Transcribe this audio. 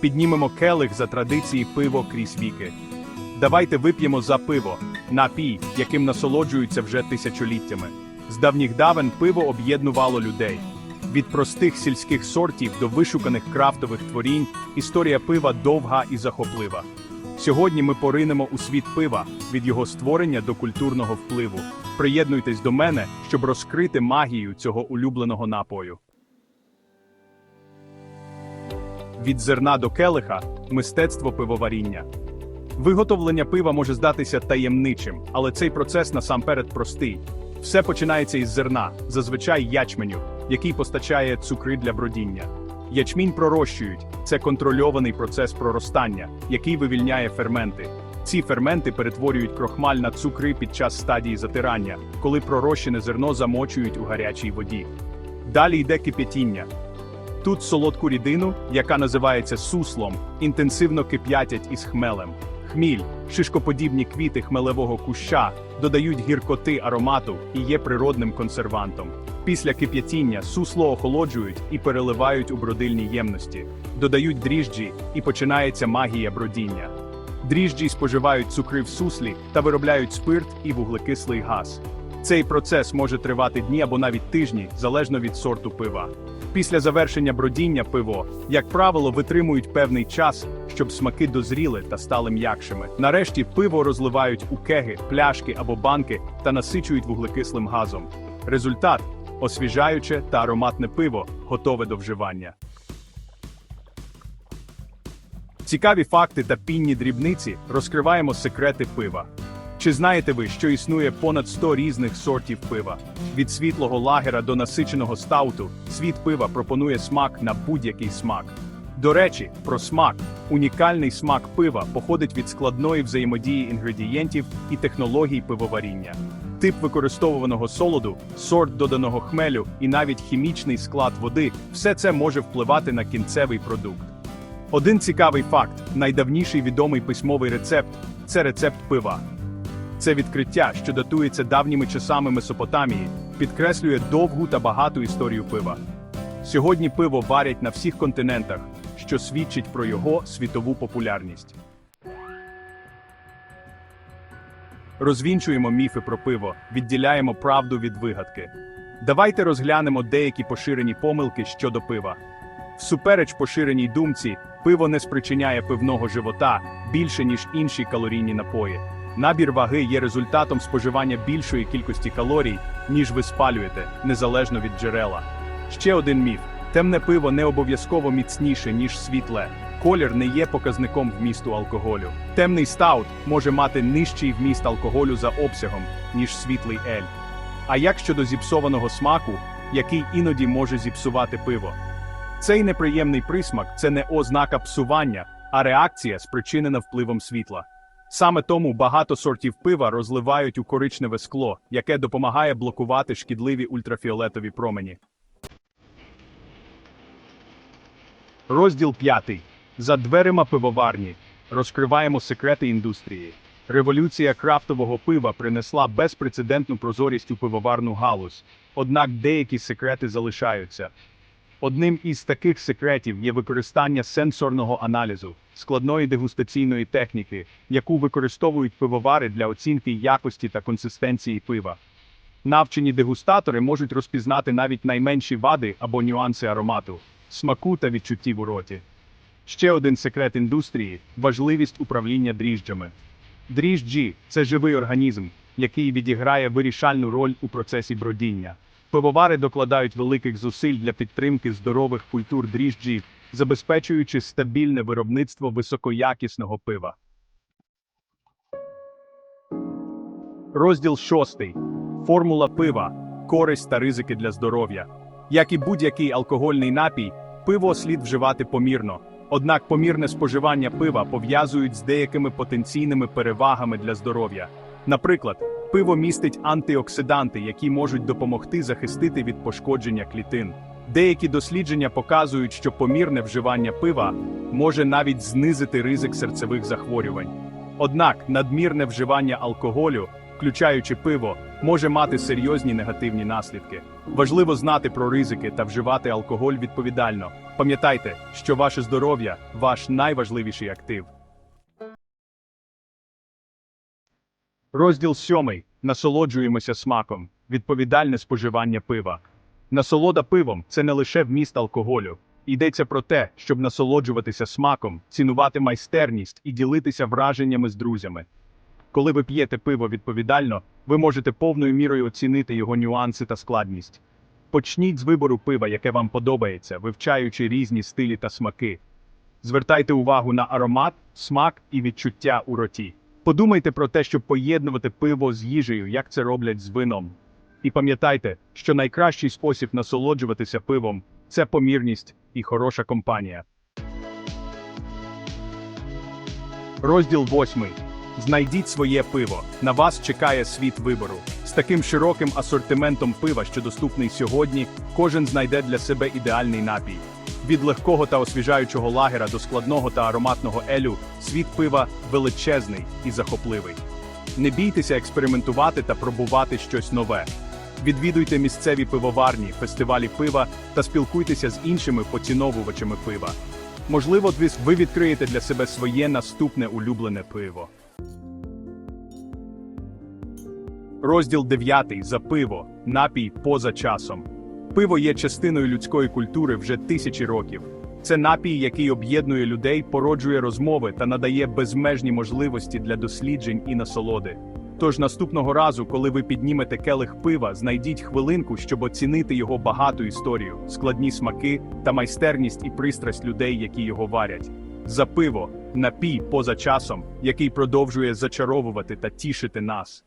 Піднімемо келих за традиції пиво крізь віки. Давайте вип'ємо за пиво, напій, яким насолоджуються вже тисячоліттями. З давніх давен пиво об'єднувало людей. Від простих сільських сортів до вишуканих крафтових творінь історія пива довга і захоплива. Сьогодні ми поринемо у світ пива від його створення до культурного впливу. Приєднуйтесь до мене, щоб розкрити магію цього улюбленого напою. Від зерна до келиха мистецтво пивоваріння. Виготовлення пива може здатися таємничим, але цей процес насамперед простий. Все починається із зерна, зазвичай ячменю, який постачає цукри для бродіння. Ячмінь пророщують це контрольований процес проростання, який вивільняє ферменти. Ці ферменти перетворюють крохмаль на цукри під час стадії затирання, коли пророщене зерно замочують у гарячій воді. Далі йде кип'ятіння. Тут солодку рідину, яка називається суслом, інтенсивно кип'ятять із хмелем. Хміль, шишкоподібні квіти хмелевого куща, додають гіркоти аромату і є природним консервантом. Після кип'ятіння сусло охолоджують і переливають у бродильні ємності, додають дріжджі і починається магія бродіння. Дріжджі споживають цукри в суслі та виробляють спирт і вуглекислий газ. Цей процес може тривати дні або навіть тижні, залежно від сорту пива. Після завершення бродіння пиво, як правило, витримують певний час, щоб смаки дозріли та стали м'якшими. Нарешті пиво розливають у кеги, пляшки або банки та насичують вуглекислим газом. Результат освіжаюче та ароматне пиво, готове до вживання. Цікаві факти та пінні дрібниці розкриваємо секрети пива. Чи знаєте ви, що існує понад 100 різних сортів пива? Від світлого лагера до насиченого стауту світ пива пропонує смак на будь-який смак. До речі, про смак. Унікальний смак пива походить від складної взаємодії інгредієнтів і технологій пивоваріння. Тип використовуваного солоду, сорт доданого хмелю і навіть хімічний склад води все це може впливати на кінцевий продукт. Один цікавий факт: найдавніший відомий письмовий рецепт це рецепт пива. Це відкриття, що датується давніми часами Месопотамії, підкреслює довгу та багату історію пива. Сьогодні пиво варять на всіх континентах, що свідчить про його світову популярність. Розвінчуємо міфи про пиво, відділяємо правду від вигадки. Давайте розглянемо деякі поширені помилки щодо пива. Всупереч поширеній думці, пиво не спричиняє пивного живота більше, ніж інші калорійні напої. Набір ваги є результатом споживання більшої кількості калорій, ніж ви спалюєте, незалежно від джерела. Ще один міф: темне пиво не обов'язково міцніше, ніж світле. Колір не є показником вмісту алкоголю. Темний стаут може мати нижчий вміст алкоголю за обсягом, ніж світлий ель. А як щодо зіпсованого смаку, який іноді може зіпсувати пиво? Цей неприємний присмак це не ознака псування, а реакція, спричинена впливом світла. Саме тому багато сортів пива розливають у коричневе скло, яке допомагає блокувати шкідливі ультрафіолетові промені. Розділ 5. За дверима пивоварні. Розкриваємо секрети індустрії. Революція крафтового пива принесла безпрецедентну прозорість у пивоварну галузь, однак деякі секрети залишаються. Одним із таких секретів є використання сенсорного аналізу, складної дегустаційної техніки, яку використовують пивовари для оцінки якості та консистенції пива. Навчені дегустатори можуть розпізнати навіть найменші вади або нюанси аромату, смаку та відчуттів у роті. Ще один секрет індустрії важливість управління дріжджами. Дріжджі це живий організм, який відіграє вирішальну роль у процесі бродіння. Пивовари докладають великих зусиль для підтримки здорових культур дріжджів, забезпечуючи стабільне виробництво високоякісного пива. Розділ 6. Формула пива. Користь та ризики для здоров'я. Як і будь-який алкогольний напій, пиво слід вживати помірно. Однак помірне споживання пива пов'язують з деякими потенційними перевагами для здоров'я. Наприклад, пиво містить антиоксиданти, які можуть допомогти захистити від пошкодження клітин. Деякі дослідження показують, що помірне вживання пива може навіть знизити ризик серцевих захворювань. Однак надмірне вживання алкоголю, включаючи пиво, може мати серйозні негативні наслідки. Важливо знати про ризики та вживати алкоголь відповідально. Пам'ятайте, що ваше здоров'я ваш найважливіший актив. Розділ сьомий. Насолоджуємося смаком. Відповідальне споживання пива. Насолода пивом це не лише вміст алкоголю. Йдеться про те, щоб насолоджуватися смаком, цінувати майстерність і ділитися враженнями з друзями. Коли ви п'єте пиво відповідально, ви можете повною мірою оцінити його нюанси та складність. Почніть з вибору пива, яке вам подобається, вивчаючи різні стилі та смаки. Звертайте увагу на аромат, смак і відчуття у роті. Подумайте про те, щоб поєднувати пиво з їжею, як це роблять з вином. І пам'ятайте, що найкращий спосіб насолоджуватися пивом це помірність і хороша компанія. Розділ 8. Знайдіть своє пиво. На вас чекає світ вибору. З таким широким асортиментом пива, що доступний сьогодні, кожен знайде для себе ідеальний напій. Від легкого та освіжаючого лагера до складного та ароматного елю світ пива величезний і захопливий. Не бійтеся експериментувати та пробувати щось нове. Відвідуйте місцеві пивоварні, фестивалі пива та спілкуйтеся з іншими поціновувачами пива. Можливо, ви відкриєте для себе своє наступне улюблене пиво. Розділ 9. За пиво. Напій поза часом. Пиво є частиною людської культури вже тисячі років. Це напій, який об'єднує людей, породжує розмови та надає безмежні можливості для досліджень і насолоди. Тож наступного разу, коли ви піднімете келих пива, знайдіть хвилинку, щоб оцінити його багату історію, складні смаки та майстерність і пристрасть людей, які його варять. За пиво, напій поза часом, який продовжує зачаровувати та тішити нас.